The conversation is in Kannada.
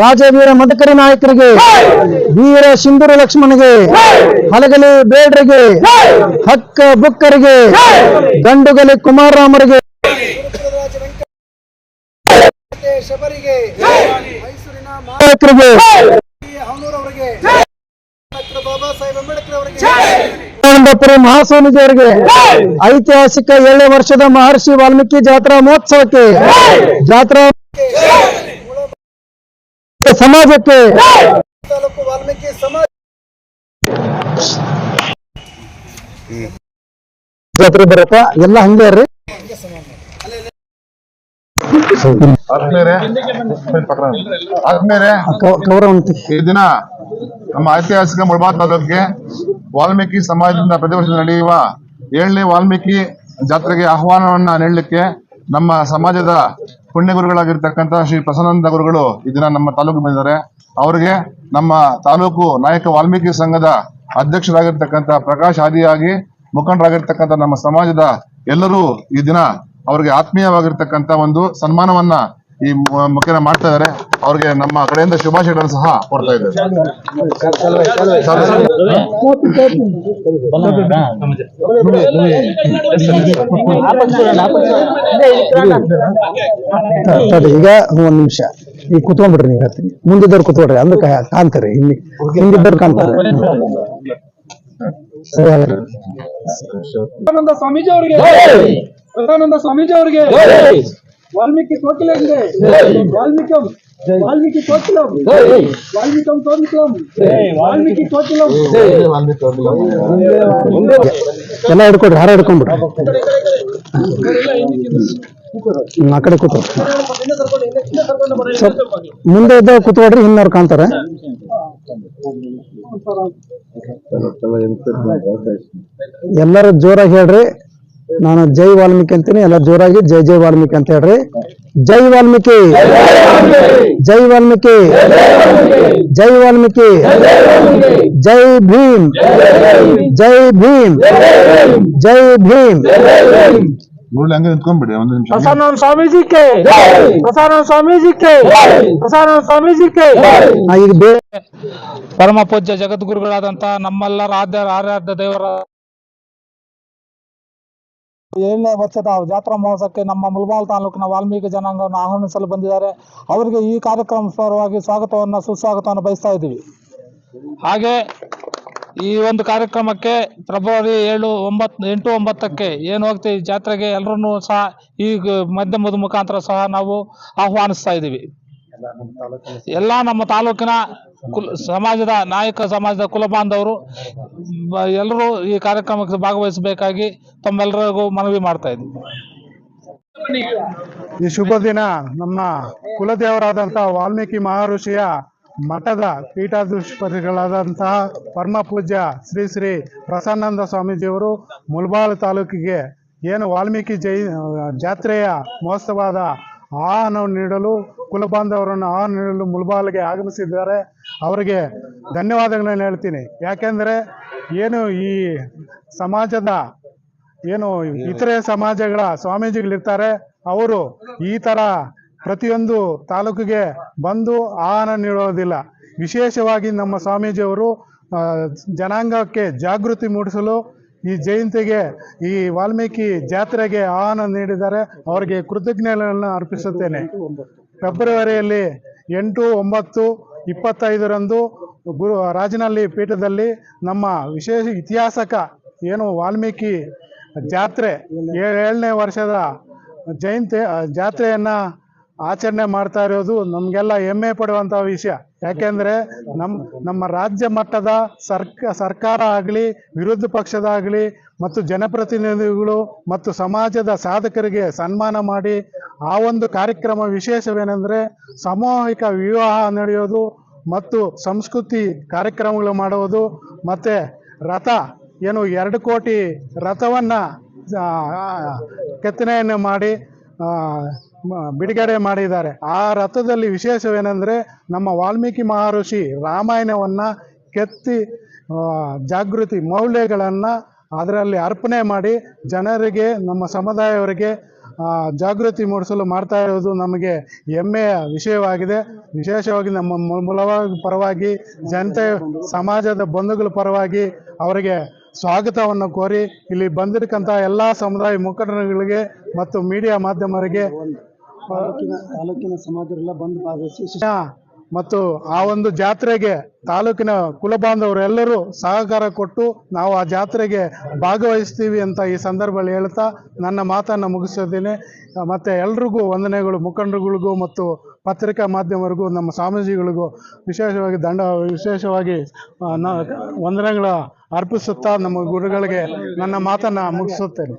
ರಾಜವೀರ ಮದಕರಿ ನಾಯಕರಿಗೆ ವೀರ ಸಿಂಧೂರ ಲಕ್ಷ್ಮಣಗೆ ಹಲಗಲಿ ಬೇಡ್ರಿಗೆ ಹಕ್ಕ ಬುಕ್ಕರಿಗೆ ಗಂಡುಗಲಿ ಕುಮಾರರಾಮರಿಗೆ. ಶಬರಿಗೆ ಮೈಸೂರಿನ ನಾಯಕರಿಗೆ. ಅವರಿಗೆ ಬಾಬಾ ಸಾಹೇಬ್ ಅಂಬೇಡ್ಕರ್ ಅವರಿಗೆ. ಐತಿಹಾಸಿಕ ಏಳನೇ ವರ್ಷದ ಮಹರ್ಷಿ ವಾಲ್ಮೀಕಿ ಜಾತ್ರಾ ಮಹೋತ್ಸವಕ್ಕೆ ಜಾತ್ರಾ ಸಮಾಜಕ್ಕೆ ತಾಲೂಕು ವಾಲ್ಮೀಕಿ ಸಮಾಜ ಜಾತ್ರೆ ಬರತ್ತ? ಎಲ್ಲ ಹಂಗೆ ರೀ ಈ ದಿನ ನಮ್ಮ ಐತಿಹಾಸಿಕ ತಾಲೂಕಿಗೆ ವಾಲ್ಮೀಕಿ ಸಮಾಜದಿಂದ ಪ್ರತಿ ವರ್ಷ ನಡೆಯುವ ಏಳನೇ ವಾಲ್ಮೀಕಿ ಜಾತ್ರೆಗೆ ಆಹ್ವಾನವನ್ನ ನೀಡಲಿಕ್ಕೆ ನಮ್ಮ ಸಮಾಜದ ಪುಣ್ಯ ಗುರುಗಳಾಗಿರ್ತಕ್ಕಂಥ ಶ್ರೀ ಪ್ರಸನ್ನಂದ ಗುರುಗಳು ಈ ದಿನ ನಮ್ಮ ತಾಲೂಕು ಬಂದಿದ್ದಾರೆ. ಅವರಿಗೆ ನಮ್ಮ ತಾಲೂಕು ನಾಯಕ ವಾಲ್ಮೀಕಿ ಸಂಘದ ಅಧ್ಯಕ್ಷರಾಗಿರ್ತಕ್ಕಂಥ ಪ್ರಕಾಶ್ ಆದಿಯಾಗಿ ಮುಖಂಡರಾಗಿರ್ತಕ್ಕಂಥ ನಮ್ಮ ಸಮಾಜದ ಎಲ್ಲರೂ ಈ ದಿನ ಅವರಿಗೆ ಆತ್ಮೀಯವಾಗಿರ್ತಕ್ಕಂಥ ಒಂದು ಸನ್ಮಾನವನ್ನ ಈ ಮುಖೇನ ಮಾಡ್ತಾ ಇದ್ದಾರೆ ಅವ್ರಿಗೆ ನಮ್ಮ ಕಡೆಯಿಂದ ಶುಭಾಶಯಗಳನ್ನು ಸಹ ಕೊಡ್ತಾ ಇದ್ದಾರೆ. ಈಗ ಒಂದ್ ನಿಮಿಷ. ಈಗ ಕುತ್ಕೊಂಡ್ಬಿಡ್ರಿ ನೀವು ಹೇಳ್ತೀನಿ. ಮುಂದಿದ್ದವ್ರು ಕುತ್ಕೊಡ್ರಿ ಅಂದ್ರೆ ಕಾಣ್ತಾರೆ ಇಲ್ಲಿ. ಹಿಂದಿದ್ದವ್ರು ಕಾಣ್ತಾರೆ. ಸ್ವಾಮೀಜಿ ಅವರಿಗೆ. ಸದಾನಂದ ಸ್ವಾಮೀಜಿ ಅವರಿಗೆ. ವಾಲ್ಮೀಕಿ ಕೋಕಿಲೆಂಗೆ ವಾಲ್ಮೀಕಂ. ವಾಲ್ಮೀಕಿ ಕೋಕಿಲಂ ವಾಲ್ಮೀಕಂ ಕೋಕಿಲಂ ವಾಲ್ಮೀಕಿ ಕೋಕಿಲಂ ಎಲ್ಲ ಹಿಡ್ಕೊಡ್ರಿ ಹಾರ ಹಿಡ್ಕೊಂಡ್ಬಿಡ್ರಿ ಆ ಕಡೆ ಕೂತು ಮುಂದೆ ಇದ್ದ ಕೂತ್ಕೊಡ್ರಿ ಹಿಂದವ್ರು ಕಾಣ್ತಾರೆ. ಎಲ್ಲರೂ ಜೋರಾಗಿ ಹೇಳ್ರಿ. ನಾನು ಜೈ ವಾಲ್ಮೀಕಿ ಅಂತೀನಿ. ಎಲ್ಲ ಜೋರಾಗಿ ಜೈ ಜೈ ವಾಲ್ಮೀಕಿ ಅಂತ ಹೇಳ್ರಿ. ಜೈ ವಾಲ್ಮೀಕಿ. ಜೈ ವಾಲ್ಮೀಕಿ. ಜೈ ವಾಲ್ಮೀಕಿ. ಜೈ ಭೀಮ್. ಜೈ ಭೀಮ್. ಜೈ ಭೀಮ್. ಹಂಗೆ ನಿಂತ್ಕೊಂಡ್ಬಿಡಿ ಒಂದು ನಿಮಿಷ. ಪ್ರಸನ್ನ ಸ್ವಾಮೀಜಿ ಕೆ ಪ್ರಸನ್ನ ಸ್ವಾಮೀಜಿ ಕೆ ಪ್ರಸನ್ನ ಸ್ವಾಮೀಜಿ ಕೆ ಈಗ ಬೇ ಪರಮ ಪೂಜ್ಯ ಜಗದ್ಗುರುಗಳಾದಂತ ನಮ್ಮೆಲ್ಲರ ಆದ್ಯ ಆರಾಧ್ಯ ದೇವರ ಏಳನೇ ವರ್ಷದ ಜಾತ್ರಾ ಮಹೋತ್ಸವಕ್ಕೆ ನಮ್ಮ ಮುಲ್ಬಾಲ್ ತಾಲೂಕಿನ ವಾಲ್ಮೀಕಿ ಜನಾಂಗವನ್ನು ಆಹ್ವಾನಿಸಲು ಬಂದಿದ್ದಾರೆ. ಅವರಿಗೆ ಈ ಕಾರ್ಯಕ್ರಮ ಪರವಾಗಿ ಸ್ವಾಗತವನ್ನು, ಸುಸ್ವಾಗತವನ್ನು ಬಯಸ್ತಾ ಇದ್ದೀವಿ. ಹಾಗೆ ಈ ಒಂದು ಕಾರ್ಯಕ್ರಮಕ್ಕೆ ಫೆಬ್ರವರಿ ಏಳು ಒಂಬತ್ತು ಎಂಟು, ಒಂಬತ್ತಕ್ಕೆ ಏನು ಹೋಗ್ತೀವಿ ಜಾತ್ರೆಗೆ ಎಲ್ಲರನ್ನೂ ಸಹ ಈ ಮಧ್ಯಮದ ಮುಖಾಂತರ ಸಹ ನಾವು ಆಹ್ವಾನಿಸ್ತಾ ಇದ್ದೀವಿ. ಎಲ್ಲ ನಮ್ಮ ತಾಲೂಕಿನ ಕುಲ್ ಸಮಾಜದ ನಾಯಕ ಸಮಾಜದ ಕುಲ ಬಾಂಧವರು ಎಲ್ಲರೂ ಈ ಕಾರ್ಯಕ್ರಮಕ್ಕೆ ಭಾಗವಹಿಸಬೇಕಾಗಿ ತಮ್ಮೆಲ್ಲರಿಗೂ ಮನವಿ ಮಾಡ್ತಾ ಇದ್ದೀವಿ ಈ ಶುಭ ದಿನ ನಮ್ಮ ಕುಲದೇವರಾದಂಥ ವಾಲ್ಮೀಕಿ ಮಹರ್ಷಿಯ ಮಠದ ಪೀಠಾಧಿಪತಿಗಳಾದಂತಹ ಪರಮ ಪೂಜ್ಯ ಶ್ರೀ ಶ್ರೀ ಪ್ರಸನ್ನಾನಂದ ಸ್ವಾಮೀಜಿಯವರು ಮುಲ್ಬಾಳ್ ತಾಲೂಕಿಗೆ ಏನು ವಾಲ್ಮೀಕಿ ಜೈ, ಜಾತ್ರೆಯ ಮಹೋತ್ಸವದ ಆಹ್ವಾನವನ್ನು ನೀಡಲು ಕುಲಬಾಂಧವರನ್ನು ಆಹ್ವಾನ ನೀಡಲು ಮುಲ್ಬಾಲ್ಗೆ ಆಗಮಿಸಿದ್ದಾರೆ. ಅವರಿಗೆ ಧನ್ಯವಾದಗಳನ್ನು ಹೇಳ್ತೀನಿ. ಯಾಕೆಂದರೆ ಏನು ಈ ಸಮಾಜದ ಏನು ಇತರೆ ಸಮಾಜಗಳ ಸ್ವಾಮೀಜಿಗಳಿರ್ತಾರೆ, ಅವರು ಈ ಥರ ಪ್ರತಿಯೊಂದು ತಾಲೂಕಿಗೆ ಬಂದು ಆಹ್ವಾನ ನೀಡೋದಿಲ್ಲ. ವಿಶೇಷವಾಗಿ ನಮ್ಮ ಸ್ವಾಮೀಜಿಯವರು ಜನಾಂಗಕ್ಕೆ ಜಾಗೃತಿ ಮೂಡಿಸಲು ಈ ಜಯಂತಿಗೆ, ಈ ವಾಲ್ಮೀಕಿ ಜಾತ್ರೆಗೆ ಆಹ್ವಾನ ನೀಡಿದ್ದಾರೆ ಅವರಿಗೆ ಕೃತಜ್ಞತೆಗಳನ್ನು ಅರ್ಪಿಸುತ್ತೇನೆ. ಫೆಬ್ರವರಿಯಲ್ಲಿ ಎಂಟು, ಒಂಬತ್ತು, ಇಪ್ಪತ್ತೈದರಂದು ಗುರು, ರಾಜನಹಳ್ಳಿ ಪೀಠದಲ್ಲಿ ನಮ್ಮ ವಿಶೇಷ ಇತಿಹಾಸಕ ಏನು ವಾಲ್ಮೀಕಿ ಜಾತ್ರೆ, ಏಳನೇ ವರ್ಷದ ಜಯಂತಿ ಜಾತ್ರೆಯನ್ನ ಆಚರಣೆ ಮಾಡ್ತಾ ಇರೋದು ನಮಗೆಲ್ಲ ಹೆಮ್ಮೆ ಪಡುವಂಥ ವಿಷಯ. ಯಾಕೆಂದರೆ ನಮ್ಮ ನಮ್ಮ ರಾಜ್ಯ ಮಟ್ಟದ ಸರ್ಕ, ಸರ್ಕಾರ ಆಗಲಿ, ವಿರೋಧ ಪಕ್ಷದಾಗಲಿ ಮತ್ತು ಜನಪ್ರತಿನಿಧಿಗಳು ಮತ್ತು ಸಮಾಜದ ಸಾಧಕರಿಗೆ ಸನ್ಮಾನ ಮಾಡಿ ಆ ಒಂದು ಕಾರ್ಯಕ್ರಮ ವಿಶೇಷವೇನೆಂದರೆ ಸಾಮೂಹಿಕ ವಿವಾಹ ನಡೆಯೋದು ಮತ್ತು ಸಂಸ್ಕೃತಿ ಕಾರ್ಯಕ್ರಮಗಳು ಮಾಡುವುದು ಮತ್ತು ರಥ, ಏನು ಎರಡು ಕೋಟಿ ರಥವನ್ನು ಕೆತ್ತನೆಯನ್ನು ಮಾಡಿ ಬಿಡುಗಡೆ ಮಾಡಿದ್ದಾರೆ. ಆ ರಥದಲ್ಲಿ ವಿಶೇಷವೇನೆಂದರೆ ನಮ್ಮ ವಾಲ್ಮೀಕಿ ಮಹರ್ಷಿ ರಾಮಾಯಣವನ್ನು ಕೆತ್ತಿ ಜಾಗೃತಿ ಮೌಲ್ಯಗಳನ್ನು ಅದರಲ್ಲಿ ಅರ್ಪಣೆ ಮಾಡಿ ಜನರಿಗೆ, ನಮ್ಮ ಸಮುದಾಯವರಿಗೆ ಜಾಗೃತಿ ಮೂಡಿಸಲು ಮಾಡ್ತಾ ಇರೋದು ನಮಗೆ ಹೆಮ್ಮೆಯ ವಿಷಯವಾಗಿದೆ. ವಿಶೇಷವಾಗಿ ನಮ್ಮ ಮೂಲವಾಗಿ ಪರವಾಗಿ ಜನತೆ, ಸಮಾಜದ ಬಂಧುಗಳ ಪರವಾಗಿ ಅವರಿಗೆ ಸ್ವಾಗತವನ್ನು ಕೋರಿ ಇಲ್ಲಿ ಬಂದಿರತಕ್ಕಂಥ ಎಲ್ಲ ಸಮುದಾಯ ಮುಖಂಡರುಗಳಿಗೆ ಮತ್ತು ಮೀಡಿಯಾ ಮಾಧ್ಯಮರಿಗೆ ತಾಲೂಕಿನ ಸಮಾಜರೆಲ್ಲ ಬಂದು ಭಾಗವಹಿಸಿ ಮತ್ತು ಆ ಒಂದು ಜಾತ್ರೆಗೆ ತಾಲೂಕಿನ ಕುಲಬಾಂಧವರೆಲ್ಲರೂ ಸಹಕಾರ ಕೊಟ್ಟು ನಾವು ಆ ಜಾತ್ರೆಗೆ ಭಾಗವಹಿಸ್ತೀವಿ ಅಂತ ಈ ಸಂದರ್ಭದಲ್ಲಿ ಹೇಳ್ತಾ ನನ್ನ ಮಾತನ್ನು ಮುಗಿಸಿದ್ದೇನೆ. ಮತ್ತು ಎಲ್ರಿಗೂ ವಂದನೆಗಳು, ಮುಖಂಡರುಗಳಿಗೂ ಮತ್ತು ಪತ್ರಿಕಾ ಮಾಧ್ಯಮರಿಗೂ, ನಮ್ಮ ಸ್ವಾಮೀಜಿಗಳಿಗೂ ವಿಶೇಷವಾಗಿ ದಂಡ, ವಿಶೇಷವಾಗಿ ವಂದನೆಗಳ ಅರ್ಪಿಸುತ್ತಾ ನಮ್ಮ ಗುರುಗಳಿಗೆ ನನ್ನ ಮಾತನ್ನು ಮುಗಿಸುತ್ತೇನೆ.